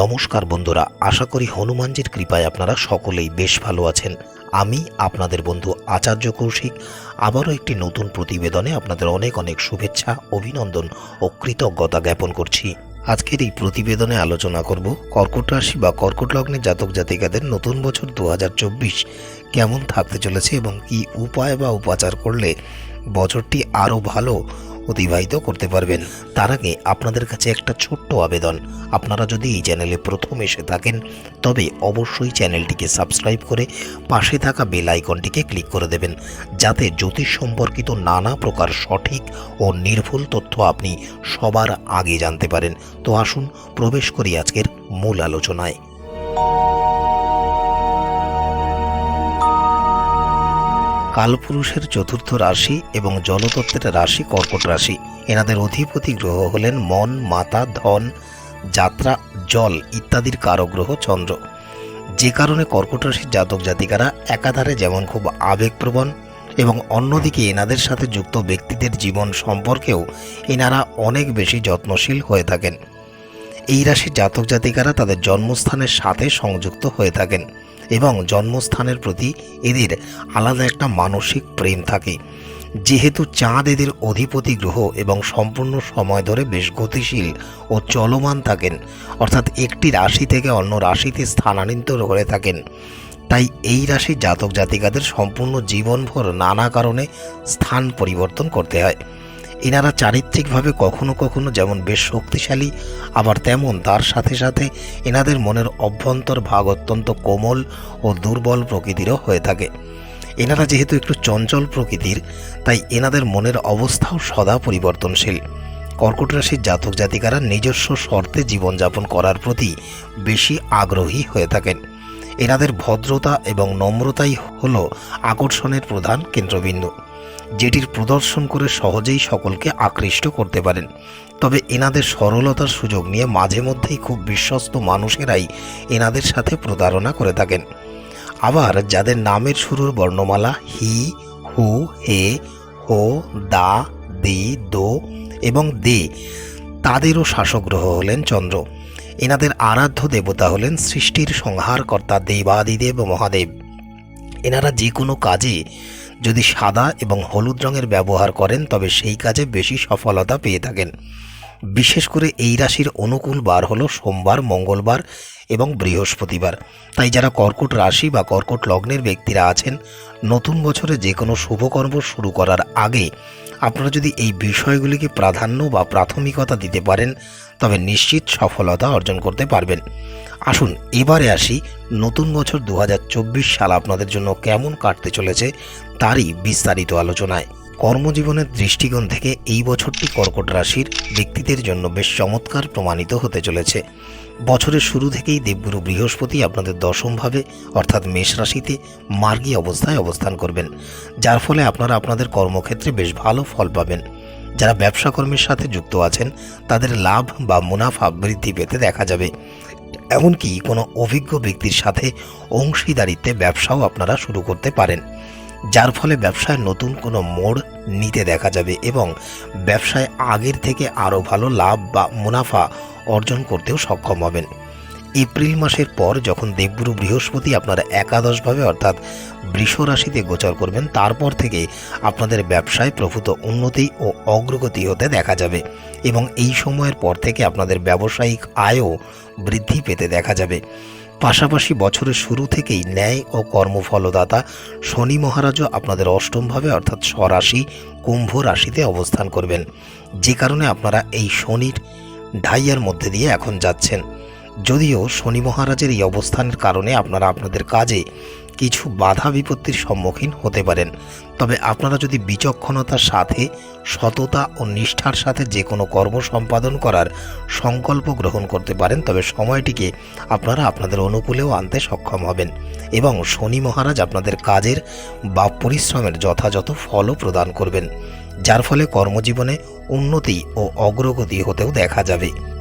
নমস্কার বন্ধুরা, আশা করি হনুমানজির কৃপায় আপনারা সকলেই বেশ ভালো আছেন। আমি আপনাদের বন্ধু আচার্য কৌশিক। আবারও একটি নতুন প্রতিবেদনে আপনাদের অনেক অনেক শুভেচ্ছা, অভিনন্দন ও কৃতজ্ঞতা জ্ঞাপন করছি। আজকের এই প্রতিবেদনে আলোচনা করব কর্কট রাশি বা কর্কট লগ্নে জাতক জাতিকাদের নতুন বছর দু হাজার চব্বিশ কেমন থাকতে চলেছে এবং কি উপায় বা উপাচার করলে বছরটি আরও ভালো অতিবাহিত করতে পারবেন। তার আগে আপনাদের কাছে একটা ছোট্ট আবেদন। আপনারা যদি এই চ্যানেলে প্রথম এসে থাকেন, তবে অবশ্যই চ্যানেলটিকে সাবস্ক্রাইব করে পাশে থাকা বেল আইকনটিকে ক্লিক করে দেবেন, যাতে জ্যোতিষ সম্পর্কিত নানা প্রকার সঠিক ও নির্ভুল তথ্য আপনি সবার আগে জানতে পারেন। তো আসুন, প্রবেশ করি আজকের মূল আলোচনায়। কালপুরুষের চতুর্থ রাশি এবং জলতত্ত্বের রাশি কর্কট রাশি। এনাদের অধিপতি গ্রহ হলেন মন, মাতা, ধন, যাত্রা, জল ইত্যাদির কারক গ্রহ চন্দ্র। যে কারণে কর্কট রাশির জাতক জাতিকারা একাধারে যেমন খুব আবেগপ্রবণ এবং অন্যদিকে এনাদের সাথে যুক্ত ব্যক্তিদের জীবন সম্পর্কেও এনারা অনেক বেশি যত্নশীল হয়ে থাকেন। এই রাশির জাতক জাতিকারা তাদের জন্মস্থানের সাথে সংযুক্ত হয়ে থাকেন। এবং জন্মস্থানের প্রতি এদের আলাদা একটা মানসিক প্রেম থাকে। যেহেতু চাঁদ এদের অধিপতি গ্রহ এবং সম্পূর্ণ সময় ধরে বেশ গতিশীল ও চলমান থাকেন, অর্থাৎ একটি রাশি থেকে অন্য রাশিতে স্থানান্তর হয়ে থাকেন। তাই এই রাশির জাতক জাতিকাদের সম্পূর্ণ জীবনভর নানা কারণে স্থান পরিবর্তন করতে হয়। এনারা চারিত্রিকভাবে কখনো কখনো যেমন বেশ শক্তিশালী, আবার তেমন তার সাথে সাথে এনাদের মনের অভ্যন্তর ভাগ অত্যন্ত কোমল ও দুর্বল প্রকৃতিরও হয়ে থাকে। এনারা যেহেতু একটু চঞ্চল প্রকৃতির, তাই এনাদের মনের অবস্থাও সদা পরিবর্তনশীল। কর্কট রাশির জাতক জাতিকারা নিজস্ব শর্তে জীবনযাপন করার প্রতি বেশি আগ্রহী হয়ে থাকেন। এনাদের ভদ্রতা এবং নম্রতাই হল আকর্ষণের প্রধান কেন্দ্রবিন্দু, যেটির প্রদর্শন করে সহজেই সকলকে আকৃষ্ট করতে পারেন। তবে এনাদের সরলতার সুযোগ নিয়ে মাঝে মধ্যেই খুব বিশ্বস্ত মানুষেরাই এনাদের সাথে প্রতারণা করে থাকেন। আবার যাদের নামের শুরুর বর্ণমালা হি, হু, হে, হো, দা, দি, দো এবং দে, তাদেরও শাসক গ্রহ হলেন চন্দ্র। এনাদের আরাধ্য দেবতা হলেন সৃষ্টির সংহারকর্তা দেবাদিদেব মহাদেব। এনারা যে কোনো কাজে যদি সাদা এবং হলুদ রঙের ব্যবহার করেন, তবে সেই কাজে বেশি সফলতা পেয়ে থাকেন। বিশেষ করে এই রাশির অনুকূল বার হলো সোমবার, মঙ্গলবার এবং বৃহস্পতিবার। তাই যারা কর্কট রাশি বা কর্কট লগ্নের ব্যক্তিরা আছেন, নতুন বছরে যে কোনো শুভকর্ম শুরু করার আগে আপনারা যদি এই বিষয়গুলিকে প্রাধান্য বা প্রাথমিকতা দিতে পারেন তবে নিশ্চিত সফলতা অর্জন করতে পারবেন। আসুন, এবারে আসি। নতুন বছর দু হাজার চব্বিশ সাল আপনাদের জন্য কেমন কাটতে চলেছে তারই বিস্তারিত আলোচনায়। কর্মজীবনের দৃষ্টিকোণ থেকে এই বছরটি কর্কট রাশির ব্যক্তিদের জন্য বেশ চমৎকার প্রমাণিত হতে চলেছে। বছরের শুরু থেকেই দেবগুরু বৃহস্পতি আপনাদের দশমভাবে, অর্থাৎ মেষ রাশিতে মার্গী অবস্থায় অবস্থান করবেন। যার ফলে আপনারা আপনাদের কর্মক্ষেত্রে বেশ ভালো ফল পাবেন। যারা ব্যবসা কর্মের সাথে যুক্ত আছেন, তাদের লাভ বা মুনাফা বৃদ্ধি পেতে দেখা যাবে। এমনকি কোনো অভিজ্ঞ ব্যক্তির সাথে অংশীদারিত্বে ব্যবসাও আপনারা শুরু করতে পারেন। যার ফলে ব্যবসায় নতুন কোনো মোড় নিতে দেখা যাবে এবং ব্যবসায় আগের থেকে আরও ভালো লাভ বা মুনাফা অর্জন করতেও সক্ষম হবেন। এপ্রিল মাসের পর যখন দেবগুরু বৃহস্পতি আপনারা একাদশভাবে অর্থাৎ বৃষ রাশিতে গোচর করবেন, তারপর থেকে আপনাদের ব্যবসায় প্রভূত উন্নতি ও অগ্রগতি হতে দেখা যাবে এবং এই সময়ের পর থেকে আপনাদের ব্যবসায়িক আয়ও বৃদ্ধি পেতে দেখা যাবে। পাশাপাশি বছরের শুরু থেকেই ন্যায় ও কর্মফলদাতা শনি মহারাজও আপনাদের অষ্টমভাবে অর্থাৎ স্বরাশি কুম্ভ রাশিতে অবস্থান করবেন। যে কারণে আপনারা এই শনির ঢাইয়ার মধ্যে দিয়ে এখন যাচ্ছেন। যদিও শনি মহারাজের এই অবস্থানের কারণে আপনারা আপনাদের কাজে কিছু বাধা বিপত্তির সম্মুখীন হতে পারেন। তবে আপনারা যদি বিচক্ষণতার সাথে, সততা ও নিষ্ঠার সাথে যে কোনো কর্ম সম্পাদন করার সংকল্প গ্রহণ করতে পারেন, তবে সময়টিকে আপনারা আপনাদের অনুকূলেও আনতে সক্ষম হবেন এবং শনি মহারাজ আপনাদের কাজের বা পরিশ্রমের যথাযথ ফলও প্রদান করবেন, যার ফলে কর্মজীবনে উন্নতি ও অগ্রগতি হতেও দেখা যাবে।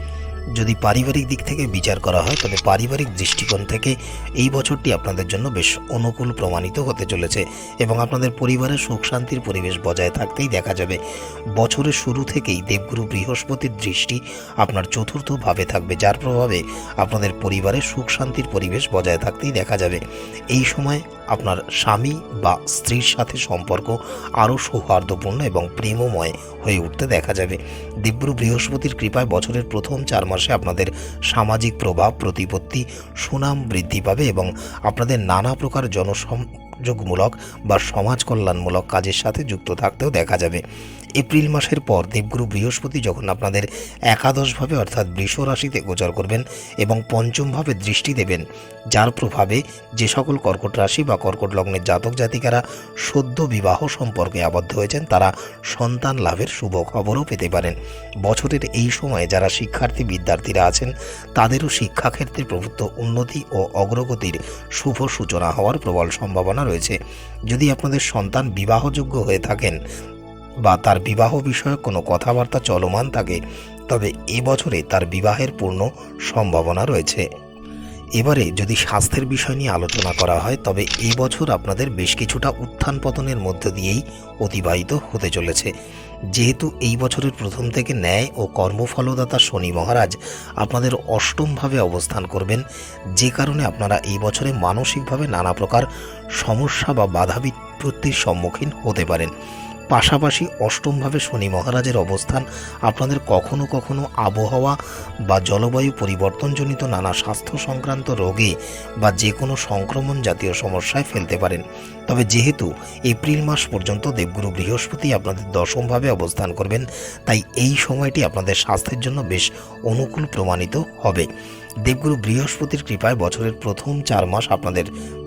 যদি পারিবারিক দিক থেকে বিচার করা হয়, তবে পারিবারিক দৃষ্টিকোণ থেকে এই বছরটি আপনাদের জন্য বেশ অনুকূল প্রমাণিত হতে চলেছে এবং আপনাদের পরিবারের সুখ শান্তির পরিবেশ বজায় থাকতেই দেখা যাবে। বছরের শুরু থেকেই দেবগুরু বৃহস্পতির দৃষ্টি আপনার চতুর্থ ভাবে থাকবে, যার প্রভাবে আপনাদের পরিবারের সুখ শান্তির পরিবেশ বজায় থাকতেই দেখা যাবে। এই সময় আপনার স্বামী বা স্ত্রীর সাথে সম্পর্ক আরও সৌহার্দ্যপূর্ণ এবং প্রেমময় হয়ে উঠতে দেখা যাবে। দিব্য বৃহস্পতির কৃপায় বছরের প্রথম চার মাসে আপনাদের সামাজিক প্রভাব, প্রতিপত্তি, সুনাম বৃদ্ধি পাবে এবং আপনাদের নানা প্রকার জনসংযোগমূলক বা সমাজ কল্যাণমূলক কাজের সাথে যুক্ত থাকতেও দেখা যাবে। এপ্রিল মাসের পর দেবগুরু বৃহস্পতি যখন আপনাদের একাদশভাবে অর্থাৎ বৃষ রাশিতে গোচর করবেন এবং পঞ্চমভাবে দৃষ্টি দেবেন, যার প্রভাবে যে সকল কর্কট রাশি বা কর্কট লগ্নের জাতক জাতিকারা সদ্য বিবাহ সম্পর্কে আবদ্ধ হয়েছেন, তারা সন্তান লাভের শুভ খবরও পেতে পারেন। বছরের এই সময়ে যারা শিক্ষার্থী বিদ্যার্থীরা আছেন, তাদেরও শিক্ষাক্ষেত্রে প্রভুত্ব উন্নতি ও অগ্রগতির শুভ সূচনা হওয়ার প্রবল সম্ভাবনা রয়েছে। যদি আপনাদের সন্তান বিবাহযোগ্য হয়ে থাকেন বা তার বিবাহ বিষয়ে কোনো কথাবার্তা চলমান থাকে, তবে এবছরে তার বিবাহের পূর্ণ সম্ভাবনা রয়েছে। এবারে যদি স্বাস্থ্যের বিষয় নিয়ে আলোচনা করা হয়, তবে এই বছর আপনাদের বেশ কিছুটা উত্থান পতনের মধ্য দিয়েই অতিবাহিত হতে চলেছে। যেহেতু এই বছরের প্রথম থেকে ন্যায় ও কর্মফলদাতা শনি মহারাজ আপনাদের অষ্টমভাবে অবস্থান করবেন, যে কারণে আপনারা এই বছরে মানসিকভাবে নানা প্রকার সমস্যা বা বাধা বিপত্তির সম্মুখীন হতে পারেন। পাশাপাশি অষ্টমভাবে শনি মহারাজের অবস্থান, আপনাদের কখনো কখনো আবহাওয়া বা জলবায়ু পরিবর্তনজনিত নানা স্বাস্থ্য সংক্রান্ত রোগে বা যে কোনো সংক্রমণ জাতীয় সমস্যায় ফেলতে পারেন। তবে যেহেতু এপ্রিল মাস পর্যন্ত দেবগুরু বৃহস্পতি আপনাদের দশমভাবে অবস্থান করবেন, তাই এই সময়টি আপনাদের স্বাস্থ্যের জন্য বেশ অনুকূল প্রমাণিত হবে। দেবগুরু বৃহস্পতির কৃপায় বছরের প্রথম চার মাস আপনাদের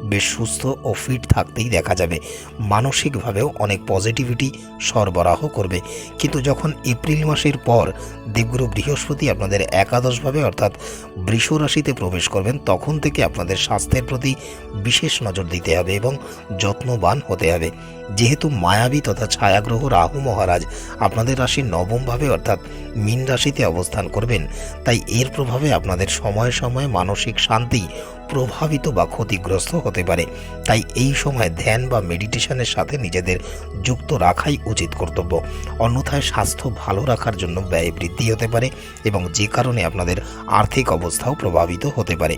বেশ সুস্থ ও ফিট থাকতেই দেখা যাবে। মানসিকভাবেও অনেক পজিটিভিটি সরবরাহ করবে। কিন্তু যখন এপ্রিল মাসের পর দেবগুরু বৃহস্পতি আপনাদের একাদশভাবে অর্থাৎ বৃষ রাশিতে প্রবেশ করবেন, তখন থেকে আপনাদের স্বাস্থ্যের প্রতি বিশেষ নজর দিতে হবে এবং যত্নবান হতে হবে। যেহেতু মায়াবী তথা ছায়াগ্রহ রাহু মহারাজ আপনাদের রাশির নবমভাবে অর্থাৎ মীন রাশিতে অবস্থান করবেন, তাই এর প্রভাবে আপনাদের সময়ে সময়ে মানসিক শান্তি প্রভাবিত বা ক্ষতিগ্রস্ত হতে পারে। তাই এই সময় ধ্যান বা মেডিটেশনের সাথে নিজেদের যুক্ত রাখাই উচিত কর্তব্য। অন্যথায় স্বাস্থ্য ভালো রাখার জন্য ব্যয় বৃদ্ধি হতে পারে এবং যে কারণে আপনাদের আর্থিক অবস্থাও প্রভাবিত হতে পারে।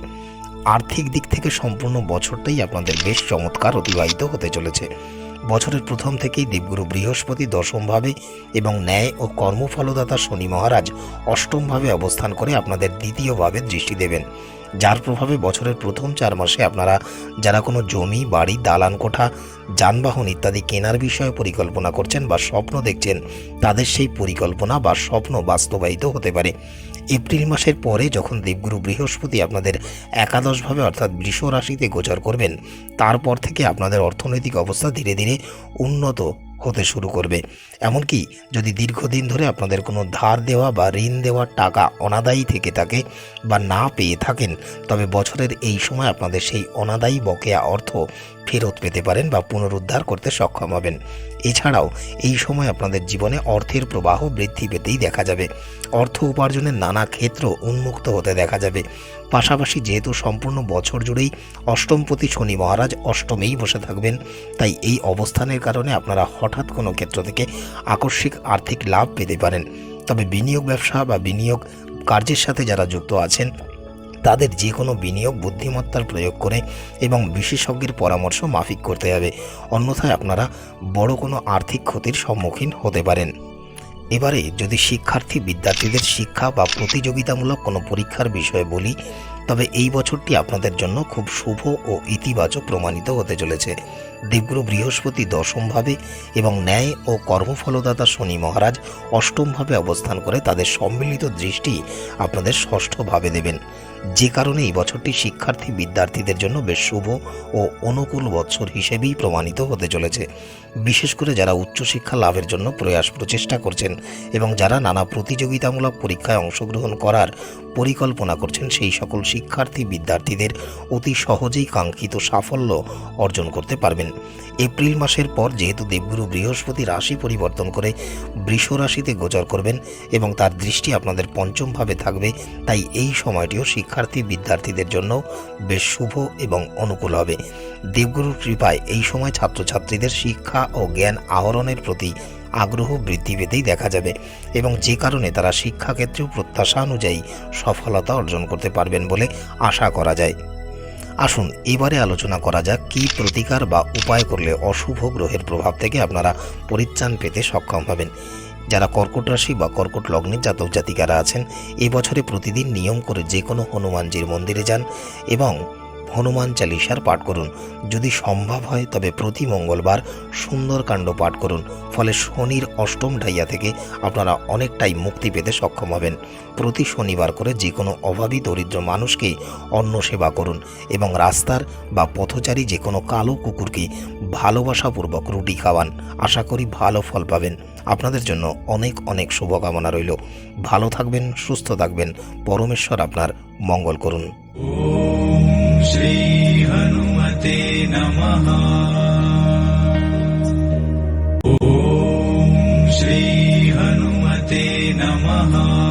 আর্থিক দিক থেকে সম্পূর্ণ বছরটাই আপনাদের বেশ চমৎকার অতিবাহিত হতে চলেছে। বছরের প্রথম থেকেই দেবগুরু বৃহস্পতি দশমভাবে এবং ন্যায় ও কর্মফলদাতা শনি মহারাজ অষ্টমভাবে অবস্থান করে আপনাদের দ্বিতীয়ভাবে দৃষ্টি দেবেন। যার প্রভাবে বছরের প্রথম চার মাসে আপনারা যারা কোনো জমি, বাড়ি, দালান কোঠা, যানবাহন ইত্যাদি কেনার বিষয়ে পরিকল্পনা করছেন বা স্বপ্ন দেখছেন, তাদের সেই পরিকল্পনা বা স্বপ্ন বাস্তবায়িত হতে পারে। এপ্রিল মাসের পরে যখন দেবগুরু বৃহস্পতি আপনাদের একাদশভাবে অর্থাৎ বৃষ রাশিতে গোচর করবেন, তারপর থেকে আপনাদের অর্থনৈতিক অবস্থা ধীরে ধীরে উন্নত হতে শুরু করবে। এমনকি যদি দীর্ঘদিন ধরে আপনাদের কোনো ধার দেওয়া বা ঋণ দেওয়া টাকা অনাদায়ী থেকে থাকে বা না পেয়ে থাকেন, তবে বছরের এই সময় আপনাদের সেই অনাদায়ী বকেয়া অর্থ ফেরত পেতে পারেন বা পুনরুদ্ধার করতে সক্ষম হবেন। এছাড়াও, এই সময় আপনাদের জীবনে অর্থের প্রবাহ বৃদ্ধি পেতেই দেখা যাবে। অর্থ উপার্জনের নানা ক্ষেত্র উন্মুক্ত হতে দেখা যাবে। পাশাপাশি যেহেতু সম্পূর্ণ বছর জুড়েই অষ্টমপতি শনি মহারাজ অষ্টমেই বসে থাকবেন, তাই এই অবস্থানের কারণে আপনারা হঠাৎ কোনো ক্ষেত্র থেকে আকস্মিক আর্থিক লাভ পেতে পারেন। তবে বিনিয়োগ ব্যবসা বা বিনিয়োগ কার্যের সাথে যারা যুক্ত আছেন তাদের যে কোনো বিনিয়োগ, বুদ্ধিমত্তার প্রয়োগ করে এবং বিশেষজ্ঞের পরামর্শ মাফিক করতে হবে। অন্যথায় আপনারা বড় কোনো আর্থিক ক্ষতির সম্মুখীন হতে পারেন। এবারে যদি শিক্ষার্থী বিদ্যার্থীদের শিক্ষা বা প্রতিযোগিতামূলক কোনো পরীক্ষার বিষয়ে বলি তবে এই বছরটি আপনাদের জন্য খুব শুভ ও ইতিবাচক প্রমাণিত হতে চলেছে। দেবগুরু বৃহস্পতি দশমভাবে এবং ন্যায় ও কর্মফলদাতা শনি মহারাজ অষ্টমভাবে অবস্থান করে তাদের সম্মিলিত দৃষ্টি আপনাদের ষষ্ঠভাবে দেবেন। যে কারণে এই বছরটি শিক্ষার্থী বিদ্যার্থীদের জন্য বেশ শুভ ও অনুকূল বৎসর হিসেবেই প্রমাণিত হতে চলেছে। বিশেষ করে যারা উচ্চশিক্ষা লাভের জন্য প্রয়াস প্রচেষ্টা করছেন এবং যারা নানা প্রতিযোগিতামূলক পরীক্ষায় অংশগ্রহণ করার পরিকল্পনা করছেন, সেই সকল শিক্ষার্থী বিদ্যার্থীদের অতি সহজেই কাঙ্ক্ষিত সাফল্য অর্জন করতে পারবেন। এপ্রিল মাসের পর যেহেতু দেবগুরু বৃহস্পতি রাশি পরিবর্তন করে বৃষ রাশিতে গোচর করবেন এবং তার দৃষ্টি আপনাদের পঞ্চমভাবে থাকবে, তাই এই সময়টিও শিক্ষার্থী বিদ্যার্থীদের জন্য বেশ শুভ এবং অনুকূল হবে। দেবগুরুর কৃপায় এই সময় ছাত্রছাত্রীদের শিক্ষা ও জ্ঞান আহরণের প্রতি আগ্রহ বৃদ্ধি পেতেই দেখা যাবে এবং যে কারণে তারা শিক্ষাক্ষেত্রেও প্রত্যাশা অনুযায়ী সফলতা অর্জন করতে পারবেন বলে আশা করা যায়। আসুন, এবারে আলোচনা করা যাক কী প্রতিকার বা উপায় করলে অশুভ গ্রহের প্রভাব থেকে আপনারা পরিত্রাণ পেতে সক্ষম হবেন। যারা কর্কট রাশি বা কর্কট লগ্নের জাতক জাতিকারা আছেন এবছরে প্রতিদিন নিয়ম করে যে কোনো হনুমানজির মন্দিরে যান এবং হনুমান চালিসার পাঠ করুন। যদি সম্ভব হয়, তবে প্রতি মঙ্গলবার সুন্দরকাণ্ড পাঠ করুন। ফলে শনির অষ্টম ঢাইয়া থেকে আপনারা অনেকটাই মুক্তি পেতে সক্ষম হবেন। প্রতি শনিবার করে যে কোনো অভাবী দরিদ্র মানুষকে অন্ন সেবা করুন এবং রাস্তার বা পথচারী যে কোনো কালো কুকুরকে ভালোবাসাপূর্বক রুটি খাওয়ান। আশা করি ভালো ফল পাবেন। আপনাদের জন্য অনেক অনেক শুভকামনা রইল। ভালো থাকবেন, সুস্থ থাকবেন। পরমেশ্বর আপনার মঙ্গল করুন। श्रीहनुमते नमः। ॐ श्रीहनुमते नमः।